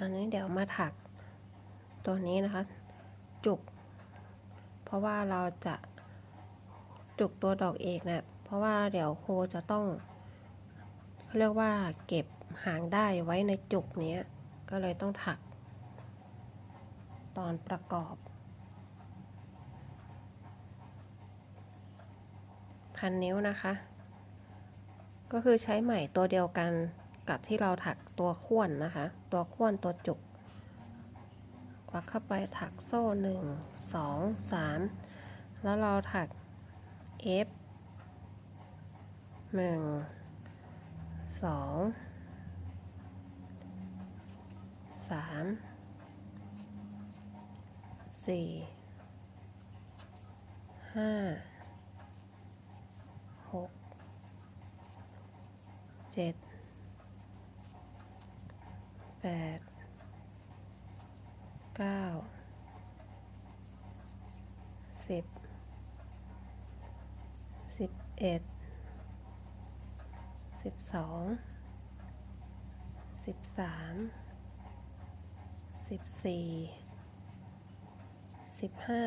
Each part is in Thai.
อันนี้เดี๋ยวมาถักตัวนี้นะคะ จุก เพราะว่าเราจะจุกตัวดอกเอกเนะี่ยเพราะว่าเดี๋ยวครูจะต้องเขาเรียกว่าเก็บหางได้ไว้ในจุกนี้ก็เลยต้องถัก ตอนประกอบ พันนิ้วนะคะ ก็คือใช้ไหมตัวเดียวกัน กับที่เราถักตัวข้วนนะคะ ตัวข้วนตัวจุกควักเข้าไปถักโซ่หนึ่งสองสามแล้วเราถัก F หนึ่งสองสามสี่ห้าหกเจ็ด ปดเก้าสิบสิบเอ็ดสิบสองสิบสามสิบสี่สิบห้า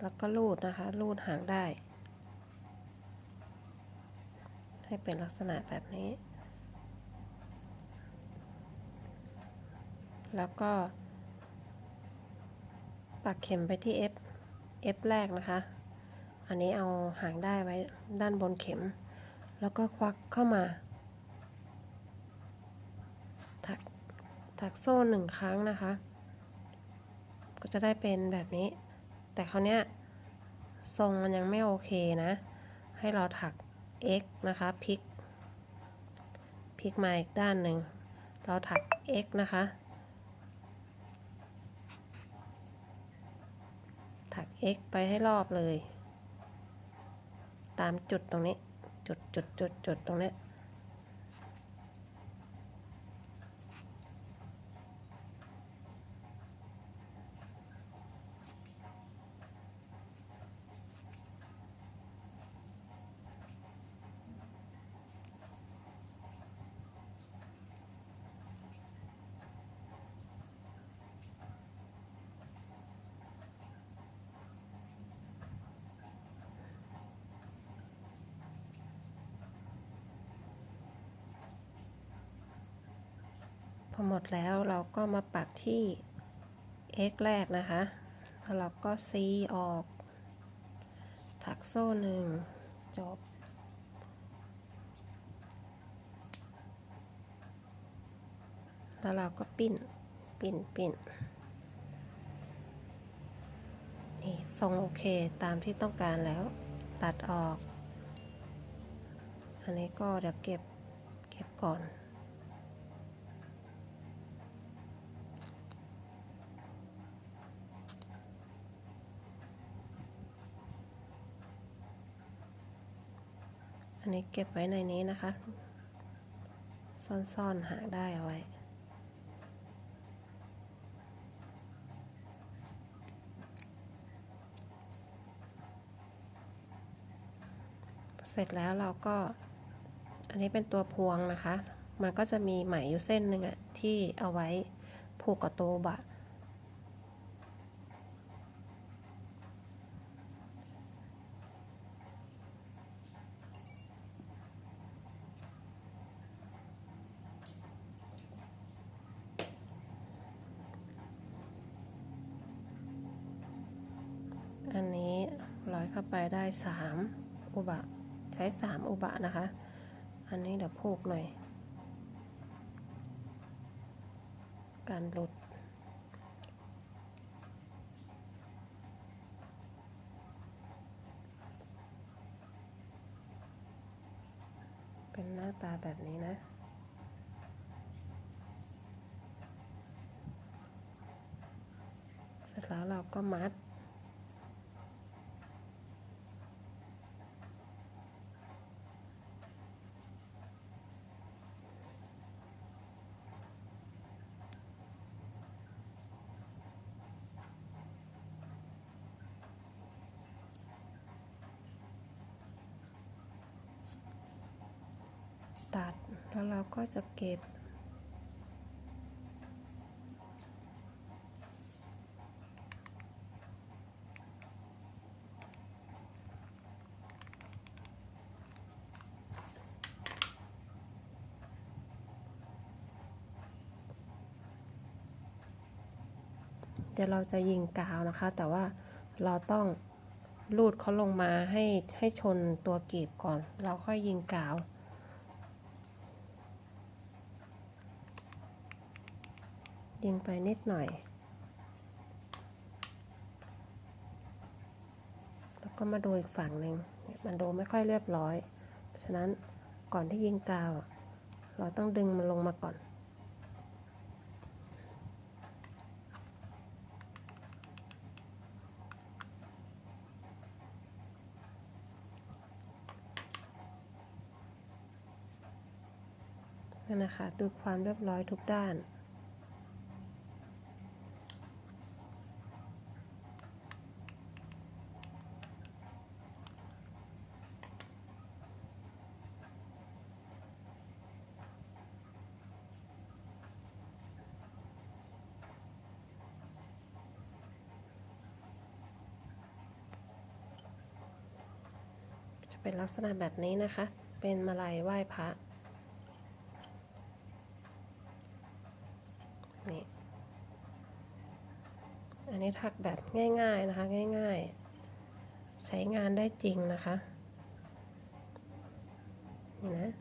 แล้วก็รูดนะคะ รูดหางได้ ให้เป็นลักษณะแบบนี้ แล้วก็ ปักเข็มไปที่ F F แรกนะคะ อันนี้เอาหางได้ไว้ด้านบนเข็ม แล้วก็ควักเข้ามา ถักถักโซ่หนึ่งครั้งนะคะ ก็จะได้เป็นแบบนี้ แต่คราวเนี้ยทรงมันยังไม่โอเคนะ ให้เราถัก x นะคะพลิกพลิกมาอีกด้านหนึ่ง เราถัก x นะคะ ถัก x ไปให้รอบเลย ตามจุดตรงนี้ จุดจุดจุดจุดตรงนี้ อหมดแล้วเราก็มาปักที่ x แรกนะคะ แล้วเราก็ c ออก ถักโซ่หนึ่งจบ แล้วเราก็ปิ้น ปิ้น ปิ้น นี่ทรงโอเคตามที่ต้องการแล้ว ตัดออก อันนี้ก็เดี๋ยวเก็บ เก็บก่อน อันนี้เก็บไว้ในนี้นะคะ ซ่อนๆหาได้เอาไว้ เสร็จแล้วเราก็ อันนี้เป็นตัวพวงนะคะ มันก็จะมีไหมอยู่เส้นหนึ่งอะที่เอาไว้ผูกกับตัวบะ อันนี้ร้อย เข้าไปได้สามอุบะ ใช้สามอุบะนะคะ อันนี้เดี๋ยวผูกหน่อย การหลุดเป็นหน้าตาแบบนี้นะเสร็จแล้วเราก็มัด แล้วเราก็จะเก็บ เดี๋ยวเราจะยิงกาวนะคะ แต่ว่าเราต้องลูดเขาลงมาให้ให้ชนตัวกรีบก่อน เราค่อยยิงกาว ยิงไปนิดหน่อย แล้วก็มาดูอีกฝั่งหนึ่งมันดูไม่ค่อยเรียบร้อยเพราะฉะนั้นก่อนที่ยิงกาว เราต้องดึงมันลงมาก่อน นั่นนะคะ ดูความเรียบร้อยทุกด้าน จะเป็นลักษณะแบบนี้นะคะ เป็นมาลัยไหว้พระนี่อันนี้ถักแบบง่ายๆนะคะ ง่ายๆ ใช้งานได้จริงนะคะ นี่นะ